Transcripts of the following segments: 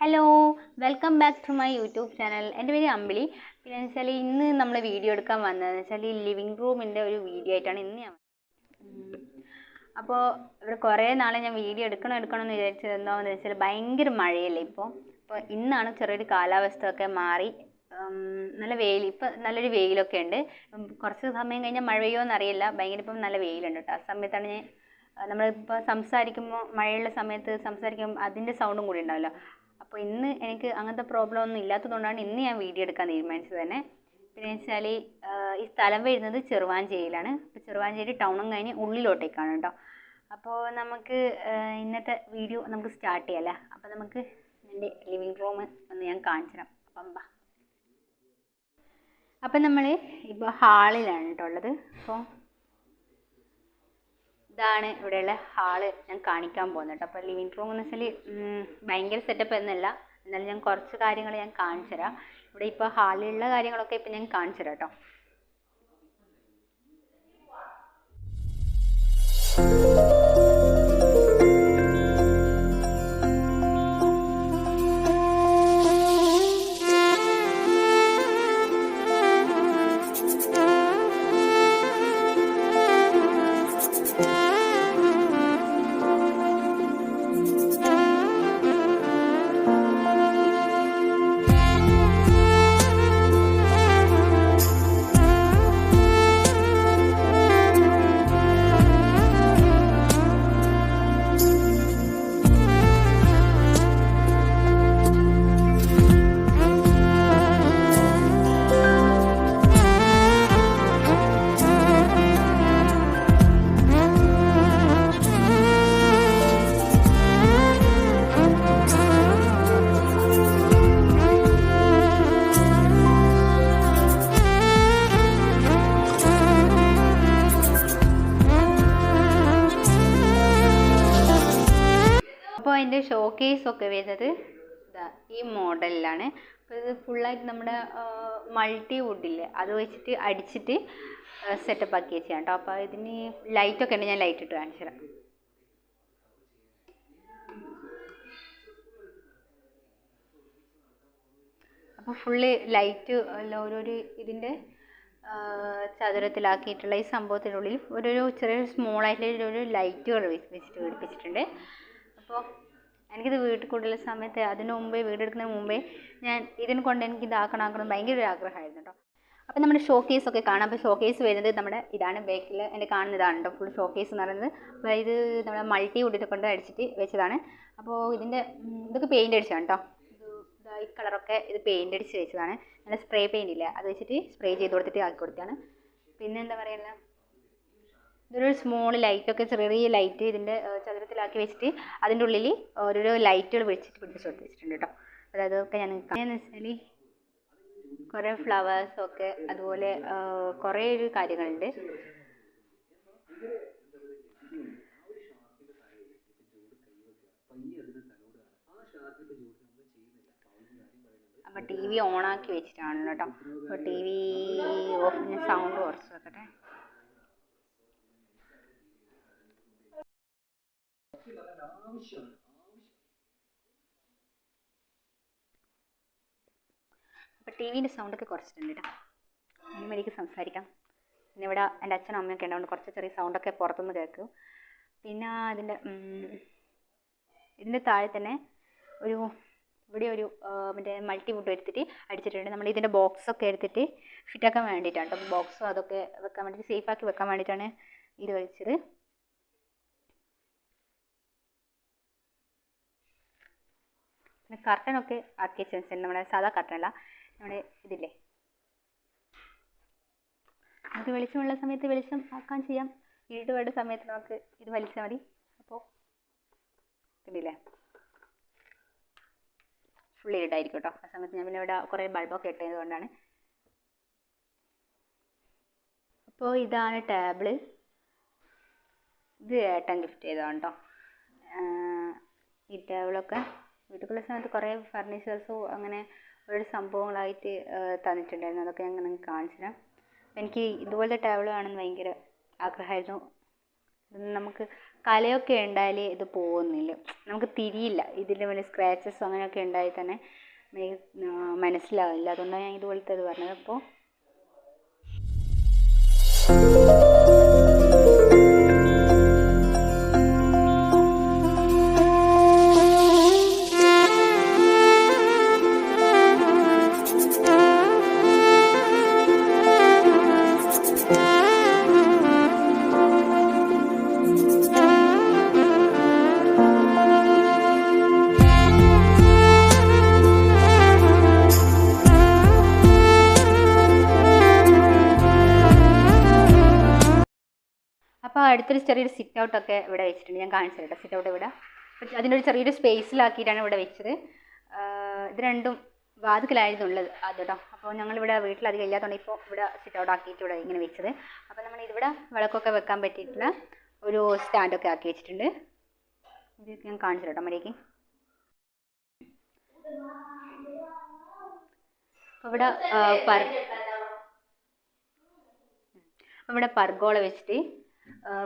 Hello welcome back to my YouTube channel എന്റെ പേര് അമ്പിളി. പിന്നെ വെച്ചാൽ ഇന്ന് നമ്മൾ വീഡിയോ എടുക്കാൻ വന്നതെന്ന് വെച്ചാൽ ഈ ലിവിങ് റൂമിന്റെ ഒരു വീഡിയോ ആയിട്ടാണ് ഇന്ന് ഞാൻ അപ്പോൾ ഇവിടെ കുറേ നാളെ ഞാൻ വീഡിയോ എടുക്കണം എടുക്കണം എന്ന് വിചാരിച്ചത് എന്താണെന്ന് വെച്ചാൽ ഭയങ്കര മഴയല്ലേ ഇപ്പോൾ അപ്പോൾ ഇന്നാണ് ചെറിയൊരു കാലാവസ്ഥ ഒക്കെ മാറി നല്ല വെയിൽ ഇപ്പം നല്ലൊരു വെയിലൊക്കെ ഉണ്ട്. കുറച്ച് സമയം കഴിഞ്ഞാൽ മഴ എന്നറിയില്ല. ഭയങ്കര ഇപ്പം നല്ല വെയിലുണ്ട് കേട്ടോ. ആ സമയത്താണ് ഞാൻ നമ്മളിപ്പോൾ സംസാരിക്കുമ്പോൾ മഴയുള്ള സമയത്ത് സംസാരിക്കുമ്പോൾ അതിന്റെ സൗണ്ടും കൂടി ഉണ്ടാവല്ലോ. അപ്പോൾ ഇന്ന് എനിക്ക് അങ്ങനത്തെ പ്രോബ്ലം ഒന്നും ഇല്ലാത്തതുകൊണ്ടാണ് ഇന്ന് ഞാൻ വീഡിയോ എടുക്കാൻ തീരുമാനിച്ചത് തന്നെ. പിന്നെ വെച്ചാൽ ഈ സ്ഥലം വരുന്നത് ചെറുവാഞ്ചേരിയിലാണ്. അപ്പോൾ ചെറുവാഞ്ചേരി ടൗണും കഴിഞ്ഞ് ഉള്ളിലോട്ടേക്കാണ് കേട്ടോ അപ്പോൾ നമുക്ക് ഇന്നത്തെ വീഡിയോ നമുക്ക് സ്റ്റാർട്ട് ചെയ്യാമല്ലേ അപ്പോൾ നമുക്ക് എന്റെ ലിവിങ് റൂം ഒന്ന് ഞാൻ കാണിച്ചു തരാം. അപ്പം ബാ അപ്പം നമ്മൾ ഇപ്പോൾ ഹാളിലാണ് കേട്ടോ ഉള്ളത്. അപ്പോൾ ഇതാണ് ഇവിടെയുള്ള ഹാൾ ഞാൻ കാണിക്കാൻ പോകുന്നത് കേട്ടോ. അപ്പോൾ ലിവിങ് റൂം എന്ന് വെച്ചാൽ ഭയങ്കര സെറ്റപ്പ് എന്നല്ല. എന്നാലും ഞാൻ കുറച്ച് കാര്യങ്ങൾ ഞാൻ കാണിച്ചു തരാം. ഇവിടെ ഇപ്പോൾ ഹാളിലുള്ള കാര്യങ്ങളൊക്കെ ഇപ്പം ഞാൻ കാണിച്ചു തരാം കേട്ടോ. അപ്പോൾ അതിന്റെ ഷോക്കേസ് കേസൊക്കെ വരുന്നത് ഈ മോഡലിലാണ്. അപ്പോൾ ഇത് ഫുള്ളായിട്ട് നമ്മുടെ മൾട്ടി വുഡില്ലേ അത് വെച്ചിട്ട് അടിച്ചിട്ട് സെറ്റപ്പ് ആക്കി വെച്ചാണ് കേട്ടോ അപ്പോൾ ഇതിന് ലൈറ്റൊക്കെ ഉണ്ട്. ഞാൻ ലൈറ്റ് ഇട്ട് കാണിച്ചു തരാം. അപ്പോൾ ഫുള്ള് ലൈറ്റ് ഓരോരു ഇതിന്റെ ചതുരത്തിലാക്കിയിട്ടുള്ള ഈ സംഭവത്തിനുള്ളിൽ ഓരോരോ ചെറിയ സ്മോൾ ആയിട്ടുള്ള ഒരു ലൈറ്റുകൾ വെച്ചിട്ട് പിടിപ്പിച്ചിട്ടുണ്ട് അപ്പോൾ എനിക്കിത് വീട്ടിൽ കൊണ്ടുള്ള സമയത്ത് അതിന് മുമ്പേ വീടെടുക്കുന്നതിന് മുമ്പേ ഞാൻ ഇതിനെ കൊണ്ട് എനിക്ക് ഇതാക്കണം ആക്കണം ഭയങ്കര ഒരു ആഗ്രഹമായിരുന്നു കേട്ടോ. അപ്പോൾ നമ്മുടെ ഷോക്കേസ് ഒക്കെ കാണാം. അപ്പോൾ ഷോ കേസ് വരുന്നത് നമ്മുടെ ഇതാണ്. ബാക്കിൽ എന്റെ കാണുന്ന ഇതാണ് കേട്ടോ. ഫുൾ ഷോ കേസ് എന്ന് പറയുന്നത്. ഇത് നമ്മുടെ മൾട്ടി വുഡിനെ കൊണ്ട് അടിച്ചിട്ട് വെച്ചതാണ്. അപ്പോൾ ഇതിന്റെ ഇതൊക്കെ പെയിന്റ് അടിച്ചതാണ് കേട്ടോ. ഈ കളറൊക്കെ ഇത് പെയിന്റ് അടിച്ച് വെച്ചതാണ്. നല്ല സ്പ്രേ പെയിന്റ് ഇല്ല? അത് വെച്ചിട്ട് സ്പ്രേ ചെയ്ത് കൊടുത്തിട്ട് ആക്കി കൊടുത്തതാണ് പിന്നെ എന്താ പറയുക ഇതൊരു സ്മോൾ ലൈറ്റൊക്കെ ചെറിയ ലൈറ്റ് ഇതിന്റെ ചതുരത്തിലാക്കി വെച്ചിട്ട് അതിന്റെ ഉള്ളിൽ ഓരോരോ ലൈറ്റുകൾ വെച്ചിട്ട് പിടിപ്പിച്ച് കൊടുത്ത് വെച്ചിട്ടുണ്ട് കേട്ടോ. അതായത് ഒക്കെ ഞാൻ എന്ന് വെച്ചാൽ കുറേ ഫ്ലവേഴ്സൊക്കെ അതുപോലെ കുറേ ഒരു കാര്യങ്ങളുണ്ട്. അപ്പോൾ ടി വി ഓണാക്കി വെച്ചിട്ടാണ് കേട്ടോ. അപ്പോൾ ടി വി ഓഫ് സൗണ്ട് കുറച്ച് വെക്കട്ടെ. അപ്പോൾ ടി വിന്റെ സൗണ്ടൊക്കെ കുറച്ചിട്ടുണ്ട് കേട്ടോ ഇനിയും എനിക്ക് സംസാരിക്കാം. പിന്നെ ഇവിടെ എന്റെ അച്ഛനും അമ്മയൊക്കെ ഉണ്ടാവുകൊണ്ട് കുറച്ച് ചെറിയ സൗണ്ടൊക്കെ പുറത്തുനിന്ന് കേൾക്കും. പിന്നെ അതിന്റെ ഇതിന്റെ താഴെ തന്നെ ഒരു ഇവിടെ ഒരു മറ്റേ മൾട്ടി വുഡ് എടുത്തിട്ട് അടിച്ചിട്ടുണ്ട്. നമ്മൾ ഇതിന്റെ ബോക്സൊക്കെ എടുത്തിട്ട് ഫിറ്റാക്കാൻ വേണ്ടിയിട്ടാണ് ബോക്സും അതൊക്കെ വെക്കാൻ വേണ്ടിയിട്ട് സേഫാക്കി വെക്കാൻ വേണ്ടിയിട്ടാണ് ഇത് വലിച്ചത് പിന്നെ കർട്ടനൊക്കെ ആക്കി വെച്ചിട്ടുണ്ട്. നമ്മുടെ സാധാ കർട്ടനല്ല നമ്മുടെ ഇതില്ലേ? നമുക്ക് വെളിച്ചമുള്ള സമയത്ത് വെളിച്ചം ആക്കാൻ ചെയ്യാം. ഇരുട്ട് വേണ്ട സമയത്ത് നമുക്ക് ഇത് വലിച്ചാൽ മതി. അപ്പോൾ കണ്ടില്ലേ? ഫുൾ ഇരുട്ടായിരിക്കും കേട്ടോ. ആ സമയത്ത് ഞാൻ പിന്നെ ഇവിടെ കുറേ ബൾബൊക്കെ ഇട്ടത് കൊണ്ടാണ്. അപ്പോൾ ഇതാണ് ടേബിൾ ഇത് ഏട്ടൻ ഗിഫ്റ്റ് ചെയ്തതാണ് കേട്ടോ. ഈ ടേബിളൊക്കെ വീട്ടിലുള്ള സമയത്ത് കുറേ ഫർണിച്ചേഴ്സും അങ്ങനെ ഓരോ സംഭവങ്ങളായിട്ട് തന്നിട്ടുണ്ടായിരുന്നു. അതൊക്കെ ഞാൻ നിങ്ങൾക്ക് കാണിച്ചു തരാം എനിക്ക് ഇതുപോലത്തെ ടേബിൾ കാണാൻ ഭയങ്കര ആഗ്രഹമായിരുന്നു. നമുക്ക് കലയൊക്കെ ഉണ്ടായാൽ ഇത് പോകുന്നില്ല. നമുക്ക് തിരിയില്ല. ഇതിന്റെ വലിയ സ്ക്രാച്ചസ് അങ്ങനെയൊക്കെ ഉണ്ടായി തന്നെ മനസ്സിലാവില്ല. അതുകൊണ്ടാണ് ഞാൻ ഇതുപോലത്തെ ഇത് പറഞ്ഞത്. അപ്പോൾ അടുത്തൊരു ചെറിയൊരു സിറ്റ് ഔട്ടൊക്കെ ഇവിടെ വെച്ചിട്ടുണ്ട്. ഞാൻ കാണിച്ചു കേട്ടോ സിറ്റ് ഔട്ട് ഇവിടെ അതിനൊരു ചെറിയൊരു സ്പേസിലാക്കിയിട്ടാണ് ഇവിടെ വെച്ചത്. ഇത് രണ്ടും വാതുക്കലായിരുന്നു ഉള്ളത് അത് കേട്ടോ അപ്പോൾ ഞങ്ങളിവിടെ വീട്ടിലധികം ഇല്ലാത്തതുകൊണ്ട് ഇപ്പോൾ ഇവിടെ സിറ്റ് ഔട്ട് ആക്കിയിട്ട് ഇവിടെ ഇങ്ങനെ വെച്ചത്. അപ്പോൾ നമ്മൾ ഇതിവിടെ വിളക്കൊക്കെ വെക്കാൻ പറ്റിയിട്ടുള്ള ഒരു സ്റ്റാൻഡൊക്കെ ആക്കി വെച്ചിട്ടുണ്ട്. ഇത് ഞാൻ കാണിച്ചു കേട്ടോ ഇവിടെ പർ അപ്പോൾ ഇവിടെ പർഗോള വെച്ചിട്ട്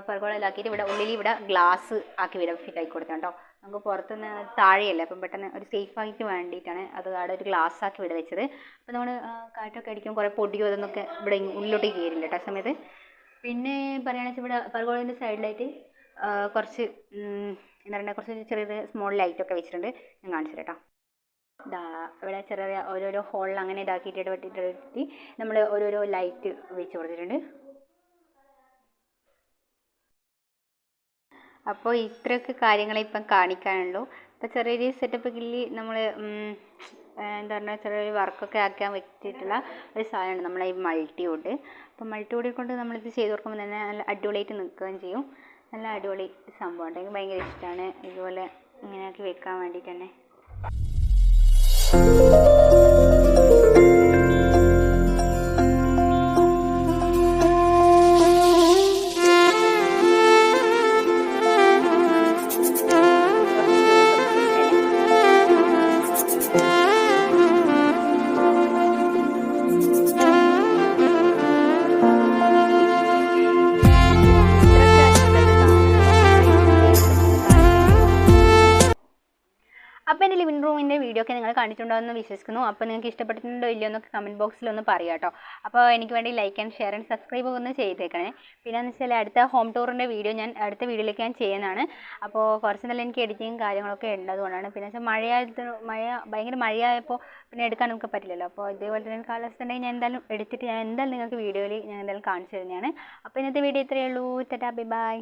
പർഗോളയിലാക്കിയിട്ട് ഇവിടെ ഉള്ളിൽ ഇവിടെ ഗ്ലാസ് ആക്കി ഇവിടെ ഫിറ്റ് ആക്കി കൊടുത്തത് കേട്ടോ നമുക്ക് പുറത്തുനിന്ന് താഴെയല്ലേ അപ്പം പെട്ടെന്ന് ഒരു സേഫ് ആയിട്ട് വേണ്ടിയിട്ടാണ് അത് അവിടെ ഒരു ഗ്ലാസ് ആക്കി ഇവിടെ വെച്ചത്. അപ്പോൾ നമ്മൾ കാറ്റൊക്കെ അടിക്കുമ്പോൾ കുറേ പൊടിയോ അതൊന്നൊക്കെ ഇവിടെ ഉള്ളിലോട്ട് കയറില്ല കേട്ടോ സമയത്ത്. പിന്നെ പറയുകയാണെന്ന് വെച്ചാൽ ഇവിടെ പർഗോളന്റെ സൈഡിലായിട്ട് കുറച്ച് എന്താ പറയുക കുറച്ച് ചെറിയ സ്മോൾ ലൈറ്റൊക്കെ വെച്ചിട്ടുണ്ട്. ഞാൻ കാണിച്ചു കേട്ടോ ഇവിടെ ചെറിയ ഓരോരോ ഹോളിൽ അങ്ങനെ ഇതാക്കിയിട്ട് ഇടപെട്ടിട്ട് നമ്മൾ ഓരോരോ ലൈറ്റ് വെച്ച് കൊടുത്തിട്ടുണ്ട്. അപ്പോൾ ഇത്രയൊക്കെ കാര്യങ്ങളെ ഇപ്പം കാണിക്കാനുള്ളൂ. അപ്പോൾ ചെറിയൊരു സെറ്റപ്പിൽ നമ്മൾ എന്താ പറയുക ചെറിയൊരു വർക്കൊക്കെ ആക്കാൻ പറ്റിയിട്ടുള്ള ഒരു സാധനമാണ് നമ്മളെ ഈ മൾട്ടിയോട് അപ്പോൾ മൾട്ടിയോടെ കൊണ്ട് നമ്മളിത് ചെയ്ത് കൊടുക്കുമ്പോൾ തന്നെ നല്ല അടിപൊളിയായിട്ട് നിൽക്കുകയും ചെയ്യും. നല്ല അടിപൊളി സംഭവമാണ് എനിക്ക് ഭയങ്കര ഇഷ്ടമാണ്. ഇതുപോലെ ഇങ്ങനെയാക്കി വെക്കാൻ വേണ്ടിയിട്ട് തന്നെ. വീഡിയോ ഒക്കെ നിങ്ങൾ കണ്ടിട്ടുണ്ടോ എന്ന് വിശ്വസിക്കുന്നു. അപ്പോൾ നിങ്ങൾക്ക് ഇഷ്ടപ്പെട്ടിട്ടുണ്ടോ ഇല്ലയോ എന്നൊക്കെ കമന്റ് ബോക്സിൽ ഒന്ന് പറയുക കേട്ടോ. അപ്പോൾ എനിക്ക് വേണ്ടി like and share and subscribe ഒന്ന് ചെയ്തേക്കണേ. പിന്നെ എന്ന് വെച്ചാൽ അടുത്ത ഹോം ടൂറിന്റെ വീഡിയോ ഞാൻ അടുത്ത വീഡിയോയിലേക്ക് ഞാൻ ചെയ്യുന്നതാണ്. അപ്പോൾ കുറച്ച് നല്ല എനിക്ക് എഡിറ്റിങ് കാര്യങ്ങളൊക്കെ ഉണ്ട് അതുകൊണ്ടാണ്. പിന്നെ വെച്ചാൽ മഴയായത് മഴ ഭയങ്കര മഴയായപ്പോൾ പിന്നെ എടുക്കാൻ നമുക്ക് പറ്റില്ലല്ലോ. അപ്പോൾ ഇതേപോലെ തന്നെ കാലാവസ്ഥ ഉണ്ടെങ്കിൽ ഞാൻ എന്തായാലും എടുത്തിട്ട് ഞാൻ എന്തായാലും നിങ്ങൾക്ക് വീഡിയോയിൽ ഞാൻ എന്തായാലും കാണിച്ചു തരുന്നതാണ്. അപ്പോൾ ഇന്നത്തെ വീഡിയോ ഇത്രയേ ഉള്ളൂ. Tata bye bye